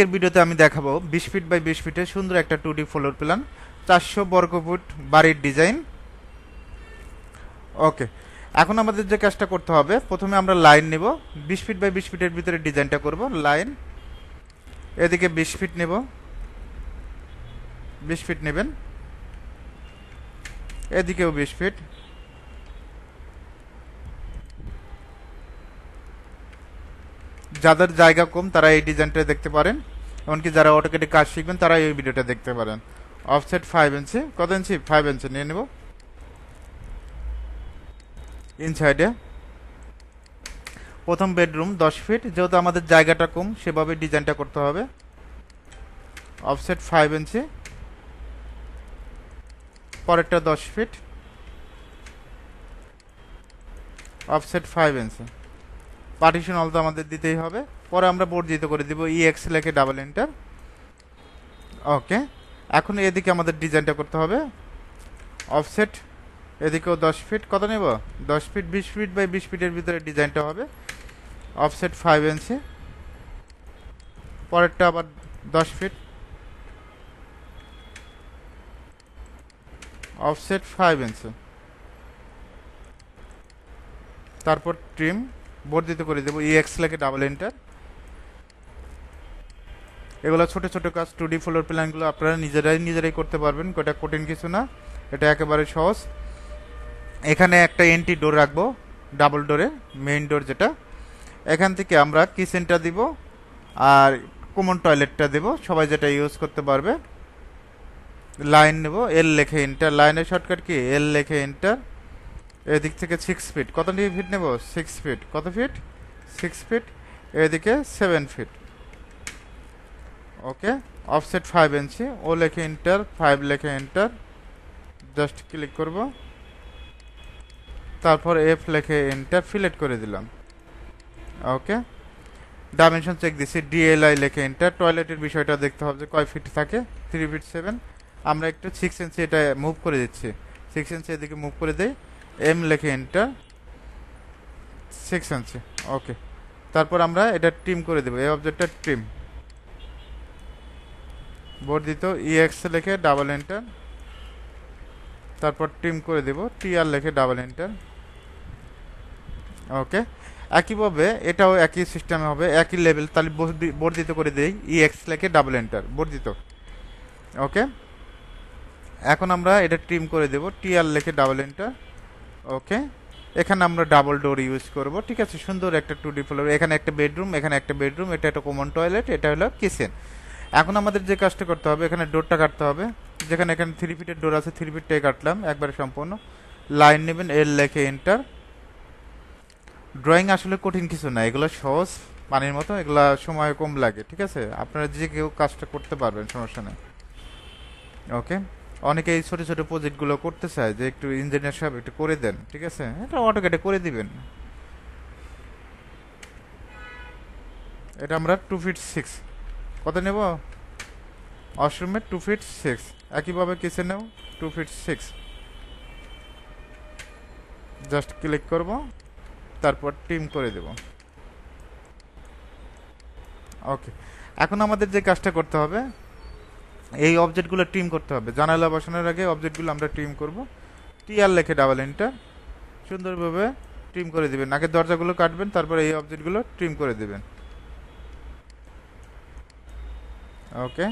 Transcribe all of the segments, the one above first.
আজকের ভিডিওতে আমি দেখাবো বিশ ফিট বাই বিশ ফিটের সুন্দর একটা টু ডি ফ্লোর প্ল্যান চারশো বর্গফুট বাড়ির ডিজাইন ওকে এখন আমাদের যে কাজটা করতে হবে, প্রথমে আমরা লাইন নেব। বিশ ফিট বাই বিশ ফিটের ভিতরে ডিজাইনটা করব লাইন এদিকে বিশ ফিট নেব। বিশ ফিট নেবেন। এদিকেও বিশ ফিট। যাদের জায়গা কম, তারা এই ডিজাইনটা দেখতে পারেন। এমনকি যারা অটোকেটে কাজ শিখবেন তারা এই ভিডিওটা দেখতে পারেন। অফসেট ফাইভ ইঞ্চি কত ইঞ্চি ফাইভ ইঞ্চি নিয়ে নেব। ইনসাইডে প্রথম বেডরুম দশ ফিট যেহেতু আমাদের জায়গাটা কম, সেভাবে ডিজাইনটা করতে হবে। অফসেট ফাইভ ইঞ্চি পরেরটা দশ feet offset five inch partition all তো আমাদের দিতেই হবে। পরে আমরা বর্ধিত করে দিব ইএক্স লেখে ডাবল এন্টার ওকে এখন এদিকে আমাদের ডিজাইনটা করতে হবে। অফসেট এদিকেও দশ ফিট কত নেব? দশ ফিট বিশ ফিট বাই বিশ ফিটের ভিতরে ডিজাইনটা হবে। অফসেট ফাইভ ইঞ্চি পরেরটা আবার দশ ফিট অফসেট ফাইভ ইঞ্চি তারপর ট্রিম বর্ধিত করে দেবো ইএক্স লেখে ডাবল এন্টার এগুলো ছোট ছোট কাজ টু ডি ফ্লোর প্ল্যানগুলো আপনারা নিজেরাই নিজেরাই করতে পারবেন এটা কঠিন কিছু না, এটা একেবারে সহজ। এখানে একটা এন্ট্রি ডোর রাখব ডাবল ডোরে মেইন ডোর যেটা। এখান থেকে আমরা কিচেনটা দিব, আর কমন টয়লেটটা দেব, সবাই যেটা ইউজ করতে পারবে। লাইন নেব এল লেখে এন্টার লাইনের শর্টকাট কি? এল লেখে এন্টার এদিক থেকে সিক্স ফিট কত ফিট নেব? সিক্স ফিট কত ফিট সিক্স ফিট এদিকে seven feet okay offset five inch ও লেখে এন্টার ফাইভ লেখে এন্টার জাস্ট ক্লিক করব তারপর এফ লেখে এন্টার ফিলেট করে দিলাম ওকে ডাইমেনশন চেক দিছি ডিএলআই লেখে এন্টার টয়লেটের বিষয়টা দেখতে হবে যে কয় ফিট থাকে থ্রি ফিট সেভেন আমরা একটু সিক্স ইঞ্চি এটা মুভ করে দিচ্ছি সিক্স ইঞ্চি এদিকে মুভ করে দেই এম লেখে এন্টার সিক্স ইঞ্চি ওকে তারপর আমরা এটা ট্রিম করে দেবো এই অবজেক্টটা ট্রিম বর্ধিত ইএক্স লেখে ডাবল এন্টার তারপর ট্রিম করে দেব টিআর লেখে ডাবল এন্টার ওকে একইভাবে এটাও একই সিস্টেমে হবে, একই লেভেল তাহলে বর্ধি- বর্ধিত করে দেই ইএক্স লেখে ডাবল এন্টার বর্ধিত ওকে এখন আমরা এটা ট্রিম করে দেব টিআর লেখে ডাবল এন্টার ওকে এখানে আমরা ডাবল ডোর ইউজ করব, ঠিক আছে? সুন্দর একটা টু ডি ফ্লোর এখানে একটা বেডরুম এখানে একটা বেডরুম এটা একটা কমন টয়লেট এটা হলো কিচেন এখন আমাদের যে কাজটা করতে হবে, এখানে ডোরটা কাটতে হবে। যেখানে এখানে থ্রি ফিটের ডোর আছে থ্রি ফিটটাই কাটলাম, একবারে সম্পূর্ণ। লাইন নেবেন এল লেখে এন্টার ড্রয়িং আসলে কঠিন কিছু না, এগুলো সহজ পানির মতো, এগুলা সময় কম লাগে, ঠিক আছে? আপনারা যে কেউ কাজটা করতে পারবেন, সমস্যা নেই। ওকে অনেকে এই ছোটো ছোট প্রজেক্টগুলো করতে চায়, যে একটু ইঞ্জিনিয়ার সাহেব একটু করে দেন, ঠিক আছে? এটা অটোকেটে করে দিবেন। এটা আমরা টু ফিট সিক্স কত নেব? ওয়াশরুমের টু ফিট সিক্স একইভাবে কিচেনেও two feet six just click করব, তারপর টিম করে দেব। ওকে এখন আমাদের যে কাজটা করতে হবে, এই অবজেক্টগুলো টিম করতে হবে। জানালা বসানোর আগে অবজেক্টগুলো আমরা ট্রিম করব। টিআর লেখে ডাবল এন্টার সুন্দরভাবে ট্রিম করে দেবেন। আগে দরজাগুলো কাটবেন, তারপর এই অবজেক্টগুলো ট্রিম করে দিবেন। ওকে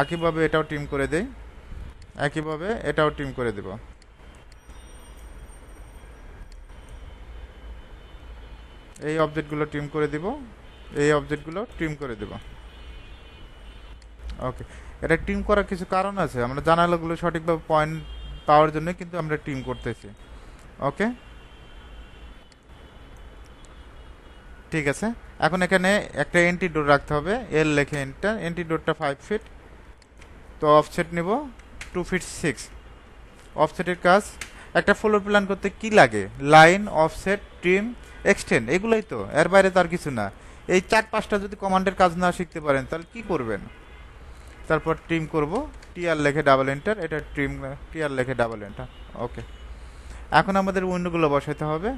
একইভাবে এটাও টিম করে দেই। একইভাবে এটাও টিম করে দেব। এই অবজেক্টগুলো টিম করে দিব। এই অবজেক্টগুলো টিম করে দেব। ওকে এটা টিম করার কিছু কারণ আছে। আমরা জানালাগুলো সঠিকভাবে পয়েন্ট পাওয়ার জন্য কিন্তু আমরা টিম করতেছি। ওকে ঠিক আছে। এখন এখানে একটা এন্টি ডোর রাখতে হবে। এল লেখে এন্টার এন্টি ডোরটা ফাইভ ফিট তো অফসেট নেব। টু ফিট সিক্স অফসেটের কাজ, একটা ফ্লোর প্ল্যান করতে কি লাগে? লাইন অফসেট ট্রিম এক্সটেন্ড এগুলোই তো। এর বাইরে তার কিছু না। এই চার পাঁচটা যদি কমান্ডের কাজ না শিখতে পারেন, তাহলে কি করবেন? তারপর ট্রিম করব। টিআর লেখে ডাবল এন্টার এটা ট্রিম টিআর লেখে ডাবল এন্টার ওকে এখন আমাদের উইন্ডোগুলো বসাতে হবে।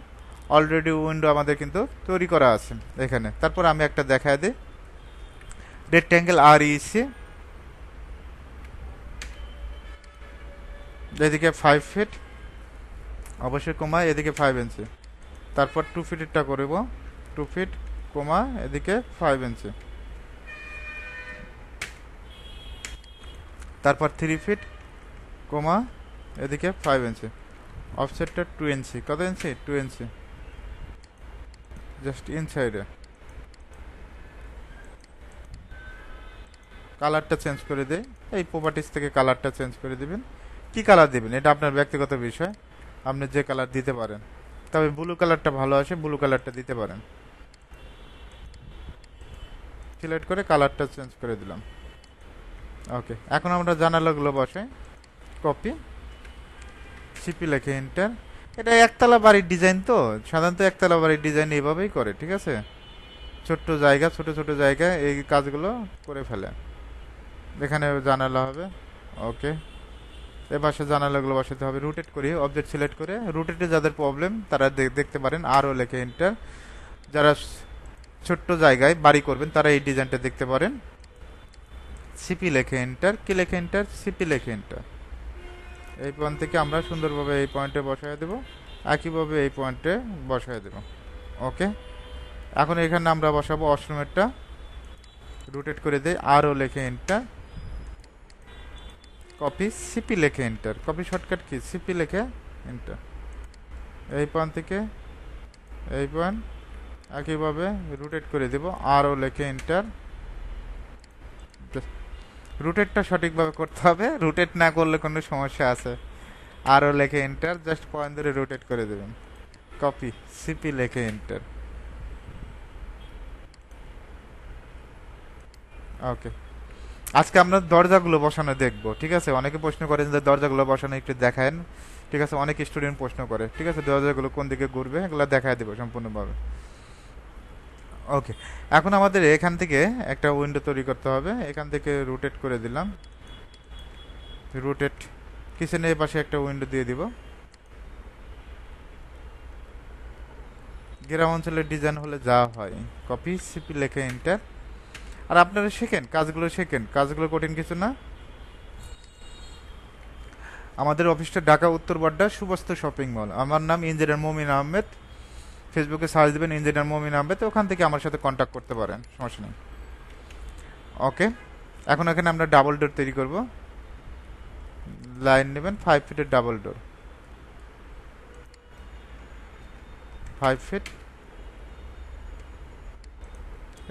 অলরেডি উইন্ডো আমাদের কিন্তু তৈরি করা আছে এখানে। তারপর আমি একটা দেখায় দিই। রেক্ট্যাঙ্গেল আর ইসি এদিকে ফাইভ ফিট অবশ্যই কমা এদিকে ফাইভ ইঞ্চি তারপর টু ফিটেরটা করব টু ফিট কমা এদিকে ফাইভ ইঞ্চি তারপর থ্রি ফিট কমা এদিকে ফাইভ ইঞ্চি অফসেটটা টু ইঞ্চি কত ইঞ্চি টু ইঞ্চি জাস্ট ইনসাইডে কালারটা চেঞ্জ করে দেয় এই প্রপার্টিস থেকে কালারটা চেঞ্জ করে দিবেন। কি কালার দিবেন? এটা আপনার ব্যক্তিগত বিষয়। আপনি যে কালার দিতে পারেন। তবে ব্লু কালারটা ভালো আসে ব্লু কালারটা দিতে পারেন। সিলেক্ট করে কালারটা চেঞ্জ করে দিলাম। ওকে এখন আমরা জানালাগুলো বসে কপি সিপি লেখে এন্টার এটা একতলা বাড়ির ডিজাইন তো, সাধারণত একতলা বাড়ির ডিজাইন এইভাবেই করে, ঠিক আছে? ছোট্ট জায়গা, ছোট ছোট জায়গায় এই কাজগুলো করে ফেলে। এখানে জানালা হবে ওকে এ পাশে জানালাগুলো বসাতে হবে রুটেট করি অবজেক্ট সিলেক্ট করে রুটেটে যাদের প্রবলেম তারা দেখতে পারেন, আরও লেখে এন্টার যারা ছোট্ট জায়গায় বাড়ি করবেন, তারা এই ডিজাইনটা দেখতে পারেন। সিপি লেখে এন্টার কি লেখে এন্টার সিপি লেখে এন্টার এই পয়েন্ট থেকে আমরা সুন্দরভাবে এই পয়েন্টে বসায় দেব। একইভাবে এই পয়েন্টে বসায় দেব। ওকে এখন এখানে আমরা বসাবো অষ্টমেরটা। রুটেট করে দেই আরও লেখে এন্টার কপি সিপি লেখে enter copy shortcut key? CP লেখে এন্টার এই পয়েন্ট থেকে এই পয়েন্ট একইভাবে রুটেট করে দেব আরও লেখে এন্টার রুটেটটা সঠিকভাবে করতে হবে। রুটেট না করলে কোনো সমস্যা আছে। আরও লেখে এন্টার জাস্ট পয়েন্ট ধরে রোটেট করে দেবেন। কপি সিপি লেখে এন্টার ওকে আজকে আমরা দরজাগুলো বসানো দেখব, ঠিক আছে? অনেকে প্রশ্ন করেন যে দরজাগুলো বসানো একটু দেখায়েন। ঠিক আছে? অনেক স্টুডেন্ট প্রশ্ন করে, ঠিক আছে? দরজাগুলো কোন দিকে ঘুরবে, এগুলো দেখায় দেবো সম্পূর্ণভাবে। ওকে এখন আমাদের এখান থেকে একটা উইন্ডো তৈরি করতে হবে। এখান থেকে রোটেট করে দিলাম। রোটেট কিচেনের পাশে একটা উইন্ডো দিয়ে দিব। গ্রাম অঞ্চলের ডিজাইন হলে যা হয় কপি সিপি লেখে এন্টার আর আপনারা শেখেন, কাজগুলো শেখেন। কাজগুলো কঠিন কিছু না। আমাদের অফিসটা ঢাকা উত্তর বাড্ডা সুবস্ত শপিং মল আমার নাম ইঞ্জিনিয়ার মমিন আহমেদ। ফেসবুকে সার্চ দেবেন ইঞ্জিনিয়ার মমিন আহমেদ ওখান থেকে আমার সাথে কন্ট্যাক্ট করতে পারেন, সমস্যা নেই। ওকে এখন এখানে আমরা ডাবল ডোর তৈরি করব। লাইন নেবেন ফাইভ ফিটের ডাবল ডোর ফাইভ ফিট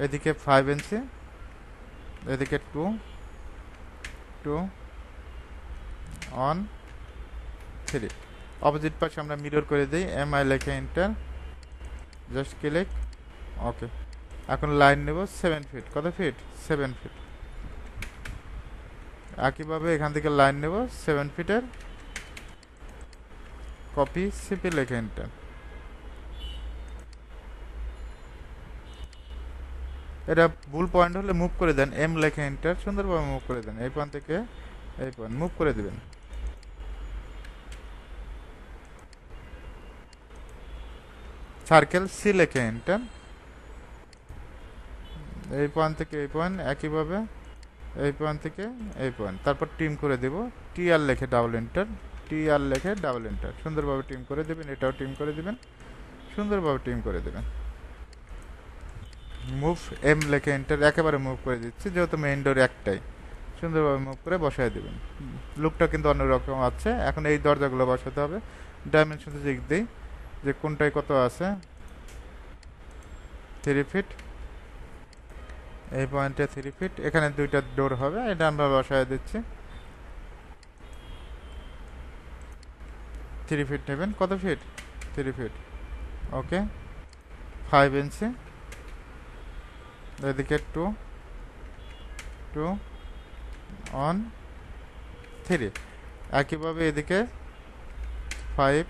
এদিকে ফাইভ ইঞ্চি এদিকে two two one three opposite পাশে আমরা মিরর করে দিই এম আই লেখে এন্টার জাস্ট ক্লিক ওকে এখন লাইন নেব সেভেন ফিট কত ফিট সেভেন ফিট একইভাবে এখান থেকে লাইন নেব সেভেন ফিটের কপি সিপি লেখে এন্টার এটা ভুল পয়েন্ট হলে মুভ করে দেন এম লেখে এন্টার সুন্দরভাবে মুভ করে দেন। এই পয়েন্ট থেকে এই পয়েন্ট মুভ করে দিবেন। সার্কেল, সি লেখে এন্টার এই পয়েন্ট থেকে এই পয়েন্ট একইভাবে এই পয়েন্ট থেকে এই পয়েন্ট তারপর টিম করে দেব। টি আর লেখে ডাবল এন্টার টি আর লেখে ডাবল এন্টার সুন্দরভাবে টিম করে দেবেন, এটাও টিম করে দিবেন, সুন্দরভাবে টিম করে দেবেন। মুভ এম লেখে এন্টার একেবারে মুভ করে দিচ্ছি, যেহেতু মেইন ডোর একটাই। সুন্দরভাবে মুভ করে বসায় দেবেন। লুকটা কিন্তু অন্যরকম আছে। এখন এই দরজাগুলো বসাতে হবে। ডাইমেনশন দিক দিই যে কোনটায় কত আছে? থ্রি ফিট এই পয়েন্টে থ্রি ফিট এখানে দুইটা ডোর হবে, এটা আমরা বসায় দিচ্ছি। থ্রি ফিট নেবেন। কত feet three feet okay five inch এদিকে টু টু অন থ্রি একইভাবে এদিকে five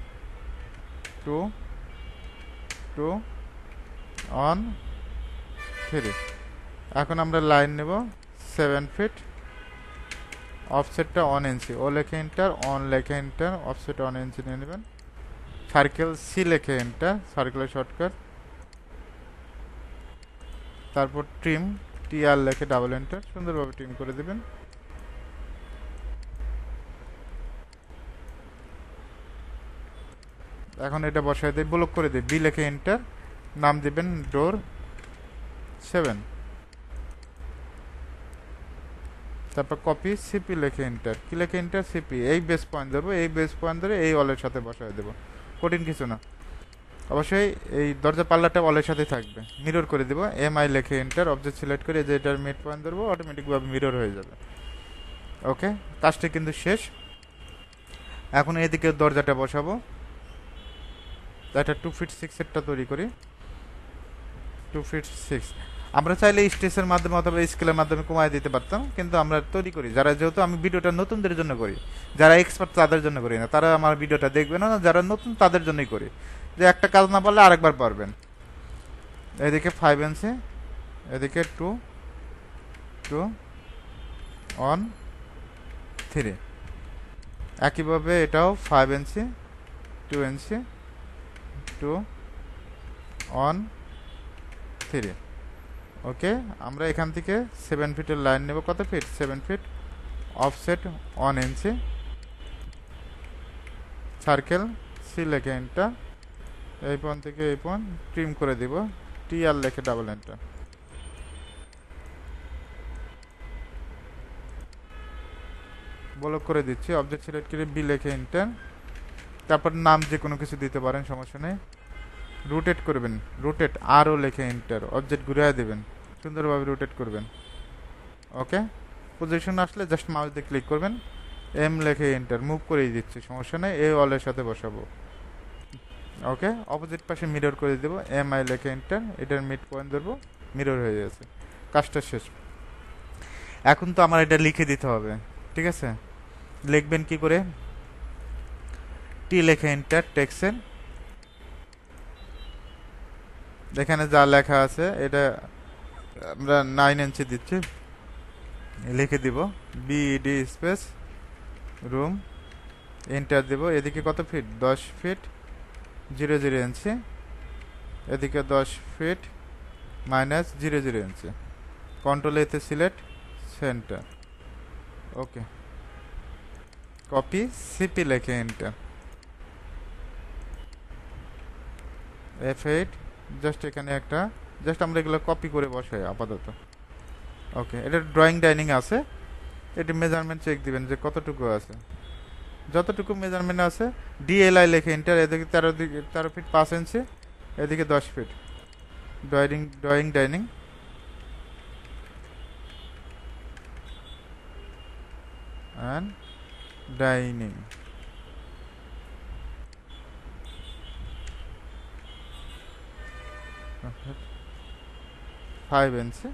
two two one three এখন আমরা লাইন নেব সেভেন ফিট অফসেটটা অন ইঞ্চি ও লেখে এন্টার অন লেখে এন্টার অফসেট অন ইঞ্চি নিয়ে নেবেন। সার্কেল সি লেখে এন্টার সার্কেলের শর্টকাট তারপর ট্রিম টি আর লেখে ডাবল এন্টার সুন্দরভাবে ট্রিম করে দেবেন। এখন এটা বসায় দিয়ে ব্লক করে দিই। বি লেখে এন্টার নাম দিবেন ডোর সেভেন তারপর কপি সিপি লেখে এন্টার কি লেখে এন্টার সিপি এই বেস পয়েন্ট ধরবো, এই বেস পয়েন্ট ধরে এই অলের সাথে বসায় দেবো। কঠিন কিছু না। অবশ্যই এই দরজা পাল্লাটা অলের সাথে থাকবে। মিরর করে দেবো। এম আই লেখে এন্টার অবজেক্ট সিলেক্ট করে যে এটার মিড পয়েন্ট ধরবো অটোমেটিকভাবে মিরর হয়ে যাবে। ওকে কাজটা কিন্তু শেষ। এখন এদিকে দরজাটা বসাবো। একটা টু ফিট সিক্সেরটা তৈরি করি। টু ফিট সিক্স আমরা চাইলে স্টেজের মাধ্যমে অথবা স্কেলের মাধ্যমে কমায় দিতে পারতাম, কিন্তু আমরা তৈরি করি। যারা যেহেতু আমি ভিডিওটা নতুনদের জন্য করি, যারা এক্সপার্ট তাদের জন্য করি না, তারা আমার ভিডিওটা দেখবে না, যারা নতুন তাদের জন্যই করি। যে একটা কাজ না পারলে আরেকবার পারবেন। এদিকে ফাইভ ইঞ্চি এদিকে টু টু ওয়ান থ্রি একইভাবে এটাও five inch two inch two one three. Okay, আমরা এখান থেকে সেভেন ফিটের লাইন নেব। কত feet seven feet offset one inch circle C লেখে এন্টার এই পয়েন্ট থেকে এই পয়েন্ট ট্রিম করে দিব। টি আর লেখে ডাবল এন্টার ব্লক করে দিচ্ছি। অবজেক্ট সিলেক্ট করে বি লেখে এন্টার তারপর নাম যে কোনো কিছু দিতে পারেন, সমস্যা নেই। রোটেট করবেন রোটেট আরও লেখে এন্টার অবজেক্ট ঘুরিয়ে দেবেন, সুন্দরভাবে রোটেট করবেন। ওকে পজিশন আসলে জাস্ট মাউস দিয়ে ক্লিক করবেন এম লেখে এন্টার মুভ করেই দিচ্ছি, সমস্যা নেই এ অলের সাথে বসাবো। ওকে অপোজিট পাশে মিরর করে দেবো এম আই লেখে এন্টার এটার মিড পয়েন্ট ধরবো মিরর হয়ে গেছে। কাজটা শেষ। এখন তো আমার এটা লিখে দিতে হবে, ঠিক আছে? লিখবেন কি করে? টি লেখে এন্টার টেক্সের এখানে যা লেখা আছে, এটা আমরা নাইন ইঞ্চি দিচ্ছি। লিখে দিব। বিডি স্পেস রুম এন্টার দেব। এদিকে কত ফিট দশ ফিট জিরো জিরো ইঞ্চি এদিকে দশ feet minus zero zero inch control এতে select centre okay copy CP লেখে এন্টার এফ এইট জাস্ট এখানে একটা জাস্ট আমরা এগুলো কপি করে বসাই আপাতত। ওকে এটা ড্রয়িং ডাইনিং আছে। এটি মেজারমেন্ট চেক দিবেন যে কতটুকু আছে। যতটুকু মেজারমেন্ট আছে ডিএলআই লেখে এন্টার এদিকে তেরো দিকে তেরো ফিট পাঁচ ইঞ্চি এদিকে দশ feet drawing drawing dining and dining five inch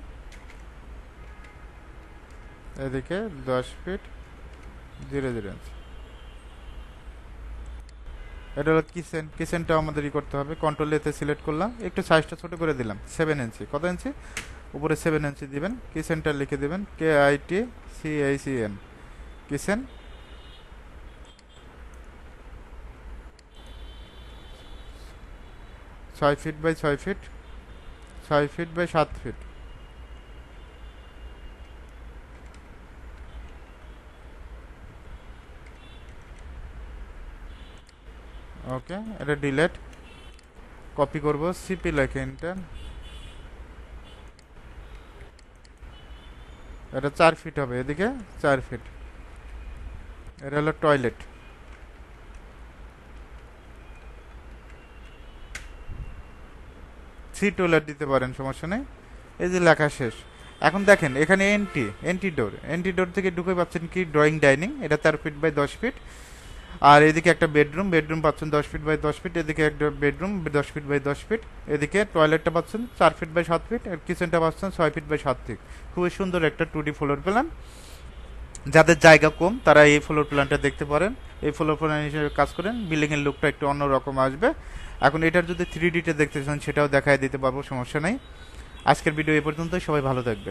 এদিকে দশ ফিট জিরো জিরো ইঞ্চি এটা হলো কিচেন কিচেনটা আমাদের ই করতে হবে। কন্ট্রোল এতে সিলেক্ট করলাম। একটু সাইজটা ছোট করে দিলাম। সেভেন ইঞ্চি কত ইঞ্চি উপরে সেভেন ইঞ্চি দিবেন। কিচেনটা লিখে দিবেন। K I T C I C N kitchen ছয় ফিট বাই ছয় ফিট ছয় ফিট বাই সাত ফিট। ওকে, এটা ডিলেট কপি করব সিপি লেখে ইন্টার এটা চার ফিট হবে, এদিকে চার ফিট। এটা হলো টয়লেট সি টয়লেট দিতে পারেন, সমস্যা নেই। এই যে লেখা শেষ। এখন দেখেন, এখানে entry entry door entry door থেকে ঢুকে পাচ্ছেন কি? ড্রয়িং ডাইনিং এটা তেরো ফিট বাই দশ ফিট আর এদিকে একটা বেডরুম বেডরুম পাচ্ছেন দশ ফিট বাই দশ ফিট এদিকে একটা বেডরুম দশ ফিট বাই দশ ফিট এদিকে টয়লেটটা পাচ্ছেন চার ফিট বাই সাত ফিট আর কিচেনটা পাচ্ছেন ছয় ফিট বাই সাত ফিট খুবই সুন্দর একটা টু ডি ফ্লোর প্ল্যান যাদের জায়গা কম, তারা এই ফ্লোর প্ল্যানটা দেখতে পারেন। এই ফ্লোর প্ল্যান হিসেবে কাজ করেন। বিল্ডিংয়ের লুকটা একটু অন্যরকম আসবে। এখন এটার যদি থ্রি ডিতে দেখতে চান, সেটাও দেখায় দিতে পারব, সমস্যা নেই। আজকের ভিডিও এ পর্যন্তই, সবাই ভালো থাকবেন।